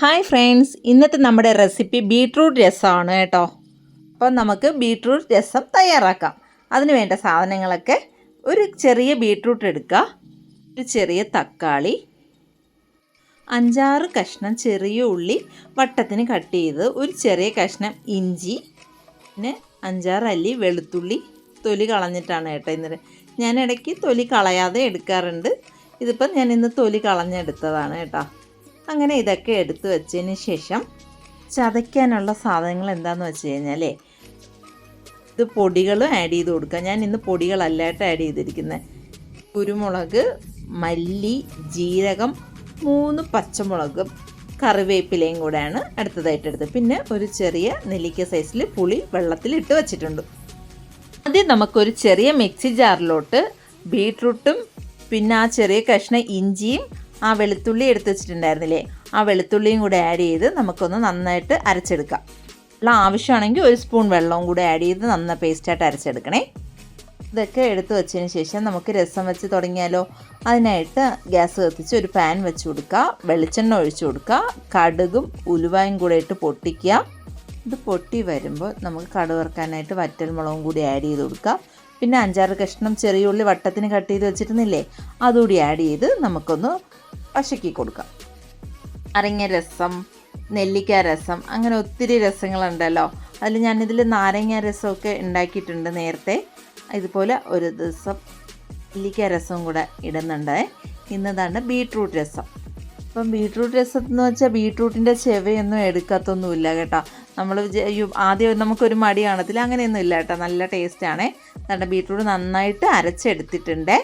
Hi friends ഇന്നത്തെ നമ്മുടെ recipe beetroot രസമാണ് കേട്ടോ. അപ്പോൾ നമുക്ക് ബീട്രൂട്ട് രസം തയ്യാറാക്കാം. അതിന് വേണ്ട സാധനങ്ങളൊക്കെ ഒരു ചെറിയ ബീട്രൂട്ട് എടുക്കുക. ഒരു ചെറിയ തക്കാളി. അഞ്ചാറ് കഷ്ണം ചെറിയ ഉള്ളി. വട്ടത്തിന് കട്ട് ചെയ്ത് ഒരു ചെറിയ കഷ്ണം ഇഞ്ചി. പിന്നെ അഞ്ചാറ് അല്ലി വെളുത്തുള്ളി. തൊലി കളഞ്ഞിട്ടാണ് കേട്ടോ ഇന്നലെ. ഞാൻ ഇടയ്ക്ക് തൊലി കളയാതെ എടുക്കാറുണ്ട്. ഇതിപ്പം ഞാൻ ഇന്ന് തൊലി കളഞ്ഞെടുത്തതാണ് കേട്ടോ. അങ്ങനെ ഇതൊക്കെ എടുത്തു വെച്ചതിന് ശേഷം ചതയ്ക്കാനുള്ള സാധനങ്ങൾ എന്താണെന്ന് വെച്ച് കഴിഞ്ഞാൽ ഇത് പൊടികൾ ആഡ് ചെയ്ത് കൊടുക്കുക. ഞാൻ ഇന്ന് പൊടികളല്ലായിട്ട് ആഡ് ചെയ്തിരിക്കുന്നത് കുരുമുളക് മല്ലി ജീരകം മൂന്ന് പച്ചമുളകും കറിവേപ്പിലയും കൂടെയാണ് അടുത്തതായിട്ട് എടുത്തത്. പിന്നെ ഒരു ചെറിയ നെല്ലിക്ക സൈസിൽ പുളി വെള്ളത്തിൽ ഇട്ട് വെച്ചിട്ടുണ്ട്. ആദ്യം നമുക്കൊരു ചെറിയ മിക്സി ജാറിലോട്ട് ബീട്രൂട്ടും പിന്നെ ആ ചെറിയ കഷ്ണ ഇഞ്ചിയും ആ വെളുത്തുള്ളി എടുത്ത് വെച്ചിട്ടുണ്ടായിരുന്നില്ലേ? ആ വെളുത്തുള്ളിയും കൂടെ ആഡ് ചെയ്ത് നമുക്കൊന്ന് നന്നായിട്ട് അരച്ചെടുക്കാം. അല്ല ആവശ്യമാണെങ്കിൽ ഒരു സ്പൂൺ വെള്ളവും കൂടെ ആഡ് ചെയ്ത് നന്ന പേസ്റ്റായിട്ട് അരച്ചെടുക്കണേ. ഇതൊക്കെ എടുത്തു വെച്ചതിന് ശേഷം നമുക്ക് രസം വെച്ച് തുടങ്ങിയാലോ? അതിനായിട്ട് ഗ്യാസ് കത്തിച്ച് ഒരു പാൻ വെച്ച് കൊടുക്കുക. വെളിച്ചെണ്ണ ഒഴിച്ച് കൊടുക്കുക. കടുകും ഉലുവായും കൂടെ ഇട്ട് പൊട്ടിക്കുക. ഇത് പൊട്ടി വരുമ്പോൾ നമുക്ക് കടുവറക്കാനായിട്ട് വറ്റൽ വറ്റൽമുളകും കൂടി ആഡ് ചെയ്ത് കൊടുക്കുക പിന്നെ അഞ്ചാറ് കഷ്ണം ചെറിയ ഉള്ളി വട്ടത്തിന് കട്ട് ചെയ്ത് വെച്ചിരുന്നില്ലേ? അതുകൂടി ആഡ് ചെയ്ത് നമുക്കൊന്ന് വശക്കി കൊടുക്കാം. അരങ്ങ രസം നെല്ലിക്ക രസം അങ്ങനെ ഒത്തിരി രസങ്ങളുണ്ടല്ലോ. അതിൽ ഞാനിതിൽ നാരങ്ങ രസമൊക്കെ ഉണ്ടാക്കിയിട്ടുണ്ട് നേരത്തെ. ഇതുപോലെ ഒരു ദിവസം നെല്ലിക്ക രസവും കൂടെ ഇടുന്നുണ്ട്. ഇന്നതാണ് ബീട്രൂട്ട് രസം. അപ്പം ബീട്രൂട്ട് രസം എന്ന് വെച്ചാൽ ബീട്രൂട്ടിന്റെ ചെവയൊന്നും എടുക്കത്തൊന്നുമില്ല കേട്ടോ. നമ്മൾ ആദ്യം നമുക്കൊരു മടി കാണത്തില്ല. അങ്ങനെയൊന്നും ഇല്ല കേട്ടോ. നല്ല ടേസ്റ്റാണ് നല്ല ബീട്രൂട്ട് നന്നായിട്ട് അരച്ചെടുത്തിട്ടുണ്ട്.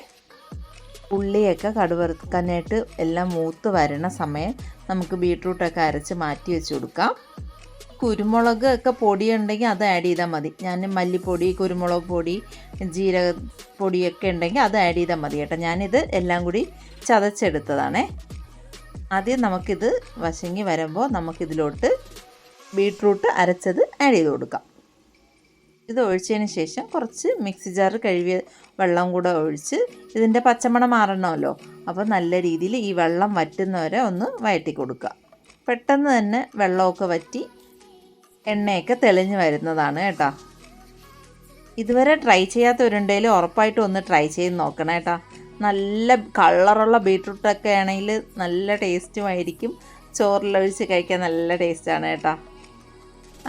ഉള്ളിയൊക്കെ കടുവറുക്കാനായിട്ട് എല്ലാം മൂത്ത് വരണ സമയം നമുക്ക് ബീട്രൂട്ടൊക്കെ അരച്ച് മാറ്റി വെച്ച് കൊടുക്കാം. കുരുമുളക് ഒക്കെ പൊടിയുണ്ടെങ്കിൽ അത് ആഡ് ചെയ്താൽ മതി. ഞാൻ മല്ലിപ്പൊടി കുരുമുളക് പൊടി ജീരക പൊടിയൊക്കെ ഉണ്ടെങ്കിൽ അത് ആഡ് ചെയ്താൽ മതി കേട്ടോ. ഞാനിത് എല്ലാം കൂടി ചതച്ചെടുത്തതാണേ. ആദ്യം നമുക്കിത് വശങ്ങി വരുമ്പോൾ നമുക്കിതിലോട്ട് ബീട്രൂട്ട് അരച്ചത് ആഡ് ചെയ്ത് കൊടുക്കാം. ഇത് ഒഴിച്ചതിന് ശേഷം കുറച്ച് മിക്സി ജാർ കഴുകിയ വെള്ളം കൂടെ ഒഴിച്ച് ഇതിന്റെ പച്ചമണം മാറണമല്ലോ. അപ്പോൾ നല്ല രീതിയിൽ ഈ വെള്ളം വറ്റുന്നവരെ ഒന്ന് വയറ്റി കൊടുക്കുക. പെട്ടെന്ന് തന്നെ വെള്ളമൊക്കെ വറ്റി എണ്ണയൊക്കെ തെളിഞ്ഞു വരുന്നതാണ് കേട്ടോ. ഇതുവരെ ട്രൈ ചെയ്യാത്തവരുണ്ടെങ്കിൽ ഉറപ്പായിട്ടും ഒന്ന് ട്രൈ ചെയ്ത് നോക്കണം കേട്ടോ. നല്ല കളറുള്ള ബീട്രൂട്ടൊക്കെ ആണെങ്കിൽ നല്ല ടേസ്റ്റുമായിരിക്കും. ചോറിലൊഴിച്ച് കഴിക്കാൻ നല്ല ടേസ്റ്റാണ് കേട്ടോ.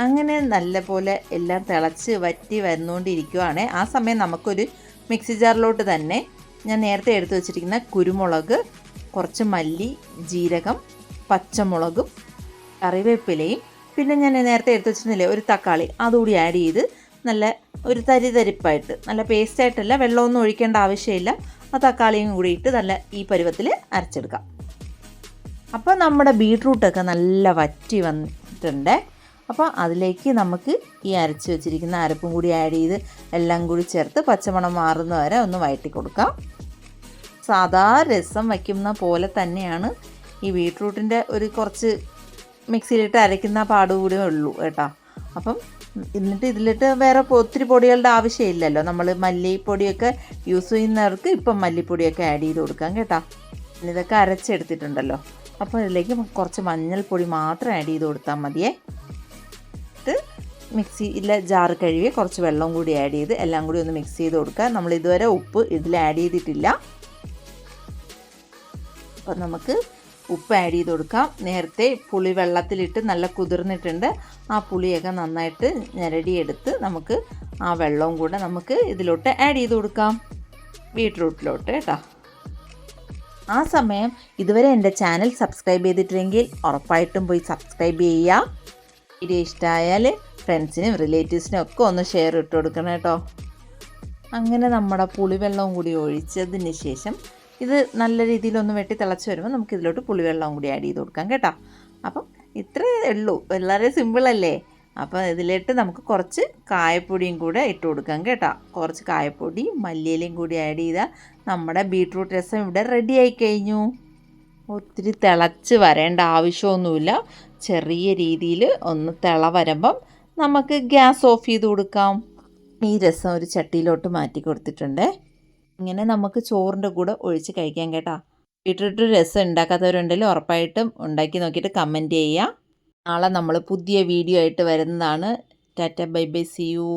അങ്ങനെ നല്ല പോലെ എല്ലാം തിളച്ച് വറ്റി വന്നുകൊണ്ടിരിക്കുവാണ്. ആ സമയം നമുക്കൊരു മിക്സി ജാറിലോട്ട് തന്നെ ഞാൻ നേരത്തെ എടുത്തു വച്ചിരിക്കുന്ന കുരുമുളക് കുറച്ച് മല്ലി ജീരകം പച്ചമുളകും കറിവേപ്പിലയും പിന്നെ ഞാൻ നേരത്തെ എടുത്തു വെച്ചിരുന്നില്ലേ ഒരു തക്കാളി അതുകൂടി ആഡ് ചെയ്ത് നല്ല ഒരു തരി തരിപ്പായിട്ട് നല്ല പേസ്റ്റായിട്ടല്ല വെള്ളമൊന്നും ഒഴിക്കേണ്ട ആവശ്യമില്ല ആ തക്കാളിയും കൂടി ഇട്ട് നല്ല ഈ പരുവത്തിൽ അരച്ചെടുക്കാം. അപ്പോൾ നമ്മുടെ ബീട്രൂട്ടൊക്കെ നല്ല വറ്റി വന്നിട്ടുണ്ട്. അപ്പോൾ അതിലേക്ക് നമുക്ക് ഈ അരച്ച് വെച്ചിരിക്കുന്ന അരപ്പും കൂടി ആഡ് ചെയ്ത് എല്ലാം കൂടി ചേർത്ത് പച്ചമണം മാറുന്ന വരെ ഒന്ന് വഴറ്റി കൊടുക്കാം. സാധാ രസം വയ്ക്കുന്ന പോലെ തന്നെയാണ് ഈ ബീട്രൂട്ടിന്റെ ഒരു കുറച്ച് മിക്സിയിലിട്ട് അരയ്ക്കുന്ന പാട് കൂടി ഉള്ളൂ കേട്ടോ. അപ്പം എന്നിട്ട് ഇതിലിട്ട് വേറെ ഒത്തിരി പൊടികളുടെ ആവശ്യമില്ലല്ലോ. നമ്മൾ മല്ലിപ്പൊടിയൊക്കെ യൂസ് ചെയ്യുന്നവർക്ക് ഇപ്പം മല്ലിപ്പൊടിയൊക്കെ ആഡ് ചെയ്ത് കൊടുക്കാം കേട്ടോ. ഇതൊക്കെ അരച്ചെടുത്തിട്ടുണ്ടല്ലോ. അപ്പോൾ ഇതിലേക്ക് കുറച്ച് മഞ്ഞൾപ്പൊടി മാത്രം ആഡ് ചെയ്ത് കൊടുത്താൽ മതിയേ. മിക്സിയിലെ ജാർ കഴുകി കുറച്ച് വെള്ളം കൂടി ആഡ് ചെയ്ത് എല്ലാം കൂടി ഒന്ന് മിക്സ് ചെയ്ത് കൊടുക്കുക. നമ്മൾ ഇതുവരെ ഉപ്പ് ഇതിൽ ആഡ് ചെയ്തിട്ടില്ല. അപ്പം നമുക്ക് ഉപ്പ് ആഡ് ചെയ്ത് കൊടുക്കാം. നേരത്തെ പുളി വെള്ളത്തിലിട്ട് നല്ല കുതിർന്നിട്ടുണ്ട്. ആ പുളിയൊക്കെ നന്നായിട്ട് ഞരടിയെടുത്ത് നമുക്ക് ആ വെള്ളവും കൂടെ നമുക്ക് ഇതിലോട്ട് ആഡ് ചെയ്ത് കൊടുക്കാം. ബീട്രൂട്ടിലോട്ട് കേട്ടോ. ആ സമയം ഇതുവരെ എന്റെ ചാനൽ സബ്സ്ക്രൈബ് ചെയ്തിട്ടില്ലെങ്കിൽ ഉറപ്പായിട്ടും പോയി സബ്സ്ക്രൈബ് ചെയ്യുക. വീഡിയോ ഇഷ്ടമായാൽ ഫ്രണ്ട്സിനും റിലേറ്റീവ്സിനും ഒക്കെ ഒന്ന് ഷെയർ ഇട്ട് കൊടുക്കണം കേട്ടോ. അങ്ങനെ നമ്മുടെ പുളിവെള്ളവും കൂടി ഒഴിച്ചതിന് ശേഷം ഇത് നല്ല രീതിയിലൊന്ന് വെട്ടി തിളച്ച് വരുമ്പോൾ നമുക്ക് ഇതിലോട്ട് പുളിവെള്ളവും കൂടി ആഡ് ചെയ്ത് കൊടുക്കാം കേട്ടോ. അപ്പം ഇത്രേ ഉള്ളൂ. വളരെ സിമ്പിളല്ലേ അപ്പോൾ ഇതിലിട്ട് നമുക്ക് കുറച്ച് കായപ്പൊടിയും കൂടെ ഇട്ട് കൊടുക്കാം കേട്ടോ. കുറച്ച് കായപ്പൊടി മല്ലിയിലയും കൂടി ആഡ് ചെയ്താൽ നമ്മുടെ ബീട്രൂട്ട് രസം ഇവിടെ റെഡി ആയി കഴിഞ്ഞു. ഒത്തിരി തിളച്ച് വരേണ്ട ആവശ്യമൊന്നുമില്ല. ചെറിയ രീതിയിൽ ഒന്ന് തിള വരുമ്പം നമുക്ക് ഗ്യാസ് ഓഫ് ചെയ്ത് കൊടുക്കാം. ഈ രസം ഒരു ചട്ടിയിലോട്ട് മാറ്റി കൊടുത്തിട്ടുണ്ട്. ഇങ്ങനെ നമുക്ക് ചോറിന്റെ കൂടെ ഒഴിച്ച് കഴിക്കാം കേട്ടോ. വീട്ടിലിട്ട് രസം ഉണ്ടാക്കാത്തവരുണ്ടെങ്കിൽ ഉറപ്പായിട്ടും ഉണ്ടാക്കി നോക്കിയിട്ട് കമന്റ് ചെയ്യുക. നാളെ നമ്മൾ പുതിയ വീഡിയോ ആയിട്ട് വരുന്നതാണ്. Ta-ta bye bye see you.